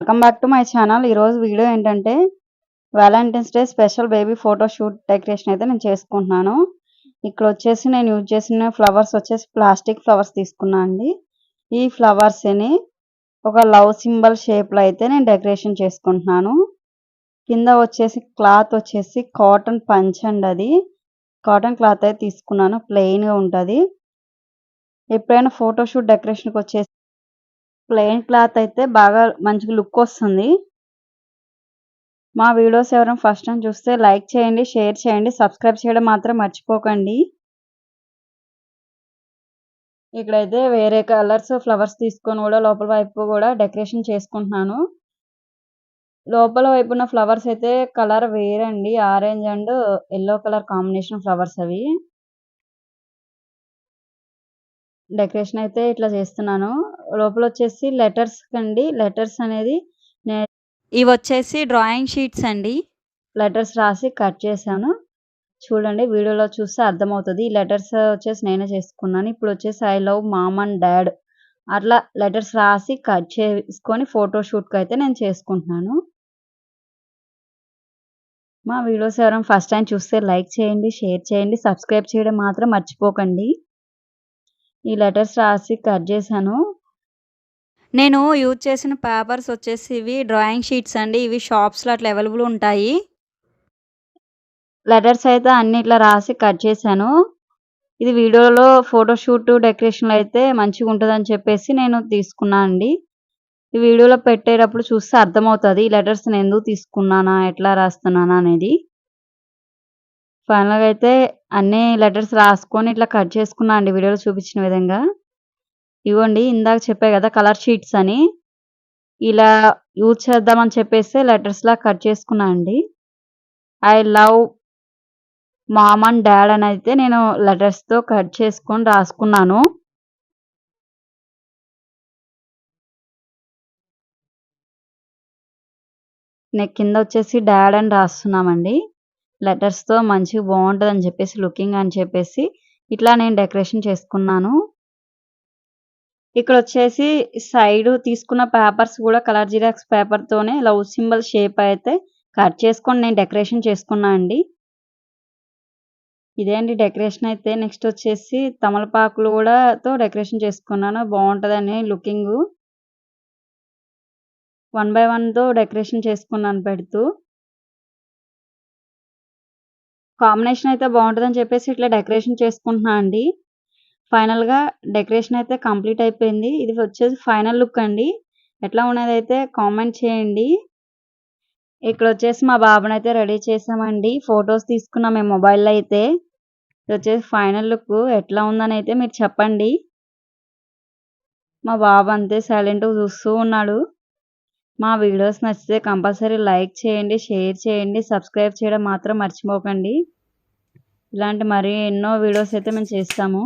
Welcome back to my channel. ఈరోజు video ఏంటంటే Valentine's day special baby photo shoot decoration అయితే నేను చేసుకుంటున్నాను. ఇక్కడ వచ్చేసి నేను యూజ్ చేసిన ఫ్లవర్స్ వచ్చేసి ప్లాస్టిక్ ఫ్లవర్స్ తీసుకున్నా అండి. ఈ ఫ్లవర్స్ని ఒక లవ్ సింబల్ షేప్లో అయితే నేను డెకరేషన్ చేసుకుంటున్నాను. కింద వచ్చేసి క్లాత్ వచ్చేసి కాటన్ పంచ్ అండి అది. కాటన్ క్లాత్ అయితే తీసుకున్నాను ప్లెయిన్గా ఉంటుంది. ఎప్పుడైనా ఫోటోషూట్ డెకరేషన్కి వచ్చేసి ప్లెయిన్ క్లాత్ అయితే బాగా మంచిగా లుక్ వస్తుంది. మా వీడియోస్ ఎవరైనా ఫస్ట్ టైం చూస్తే లైక్ చేయండి షేర్ చేయండి సబ్స్క్రైబ్ చేయడం మాత్రం మర్చిపోకండి. ఇక్కడైతే వేరే కలర్స్ ఫ్లవర్స్ తీసుకొని కూడా లోపల వైపు కూడా డెకరేషన్ చేసుకుంటున్నాను. లోపల వైపు ఉన్న ఫ్లవర్స్ అయితే కలర్ వేరండి. Orange and yellow colour combination flowers అవి. డెకరేషన్ అయితే ఇట్లా చేస్తున్నాను. లోపల వచ్చేసి లెటర్స్ అండి లెటర్స్ అనేది ఇవి వచ్చేసి డ్రాయింగ్ షీట్స్ అండి. లెటర్స్ రాసి కట్ చేశాను. చూడండి వీడియోలో చూస్తే అర్థమవుతుంది. ఈ లెటర్స్ వచ్చేసి నేనే చేసుకున్నాను. ఇప్పుడు వచ్చేసి I love mom and dad. అట్లా లెటర్స్ రాసి కట్ చేసుకొని ఫోటో షూట్కి అయితే నేను చేసుకుంటున్నాను. మా వీడియోస్ ఎవరైనా ఫస్ట్ టైం చూస్తే లైక్ చేయండి షేర్ చేయండి సబ్స్క్రైబ్ చేయడం మాత్రం మర్చిపోకండి. ఈ లెటర్స్ రాసి కట్ చేశాను. నేను యూజ్ చేసిన పేపర్స్ వచ్చేసి ఇవి డ్రాయింగ్ షీట్స్ అండి. ఇవి షాప్స్లో అట్లా అవైలబుల్ ఉంటాయి. లెటర్స్ అయితే అన్ని ఇట్లా రాసి కట్ చేశాను. ఇది వీడియోలో ఫోటోషూట్ డెకరేషన్లో అయితే మంచిగా ఉంటుందని చెప్పేసి నేను తీసుకున్నాను అండి. ఈ వీడియోలో పెట్టేటప్పుడు చూస్తే అర్థమవుతుంది ఈ లెటర్స్ నేను ఎందుకు తీసుకున్నానా ఎట్లా రాస్తున్నానా అనేది. ఫైనల్గా అయితే అన్ని లెటర్స్ రాసుకొని ఇట్లా కట్ చేసుకున్నా అండి. వీడియోలో చూపించిన విధంగా. ఇవ్వండి ఇందాక చెప్పే కదా కలర్ షీట్స్ అని. ఇలా యూజ్ చేద్దామని చెప్పేసి లెటర్స్లా కట్ చేసుకున్నా అండి. I love mom and dad అని అయితే నేను లెటర్స్తో కట్ చేసుకొని రాసుకున్నాను. నెక్ కింద వచ్చేసి డాడ్ అని రాస్తున్నామండి. లెటర్స్తో మంచిగా బాగుంటుంది అని చెప్పేసి లుకింగ్ అని చెప్పేసి ఇట్లా నేను డెకరేషన్ చేసుకున్నాను. ఇక్కడ వచ్చేసి సైడ్ తీసుకున్న పేపర్స్ కూడా కలర్ జిరాక్స్ పేపర్తోనే లవ్ సింబల్ షేప్ అయితే కట్ చేసుకొని నేను డెకరేషన్ చేసుకున్నా అండి. ఇదే అండి డెకరేషన్ అయితే. నెక్స్ట్ వచ్చేసి తమలపాకులు కూడా తో డెకరేషన్ చేసుకున్నాను. బాగుంటుందని లుకింగ్. వన్ బై వన్తో డెకరేషన్ చేసుకున్నాను పెడుతూ. కాంబినేషన్ అయితే బాగుంటుందని చెప్పేసి ఇట్లా డెకరేషన్ చేసుకుంటున్నాను అండి. ఫైనల్గా డెకరేషన్ అయితే కంప్లీట్ అయిపోయింది. ఇది వచ్చేసి ఫైనల్ లుక్ అండి. ఎట్లా ఉన్నది అయితే కామెంట్ చేయండి. ఇక్కడ వచ్చేసి మా బాబుని అయితే రెడీ చేసామండి. ఫొటోస్ తీసుకున్నాం మేము మొబైల్లో అయితే. ఇది వచ్చేసి ఫైనల్ లుక్. ఎట్లా ఉందని అయితే మీరు చెప్పండి. మా బాబు అంతే సైలెంట్గా చూస్తూ ఉన్నాడు. మా వీడియోస్ నచ్చితే కంపల్సరీ లైక్ చేయండి షేర్ చేయండి సబ్స్క్రైబ్ చేయడం మాత్రం మర్చిపోకండి. ఇలాంటి మరి ఎన్నో వీడియోస్ అయితే మేము చేస్తాము.